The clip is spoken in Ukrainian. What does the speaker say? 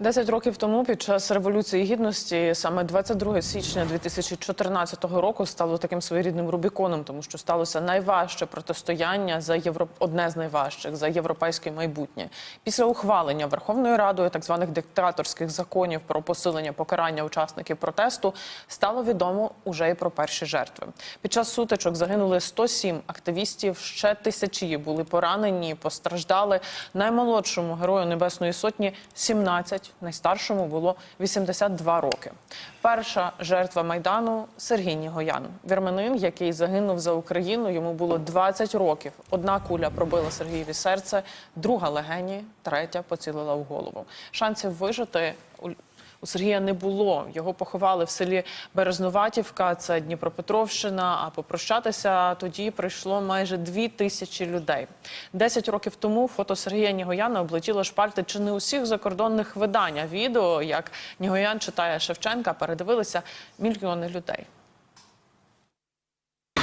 Десять років тому, під час революції гідності, саме 22 січня 2014 року стало таким своєрідним Рубіконом, тому що сталося найважче протистояння за євро... одне з найважчих за європейське майбутнє. Після ухвалення Верховною Радою так званих диктаторських законів про посилення покарання учасників протесту стало відомо уже і про перші жертви. Під час сутичок загинули 107 активістів. Ще тисячі були поранені, постраждали. Наймолодшому герою Небесної Сотні 17, найстаршому було 82 роки. Перша жертва майдану Сергій Нігоян, вірменин, який загинув за Україну. Йому було 20 років. Одна куля пробила Сергієві серце, друга легені, третя поцілила в голову. Шансів вижити у Сергія не було. Його поховали в селі Березнуватівка, це Дніпропетровщина. А попрощатися тоді прийшло майже дві тисячі людей. Десять років тому фото Сергія Нігояна облетіло шпальти чи не усіх закордонних видань. А відео, як Нігоян читає Шевченка, передивилися мільйони людей.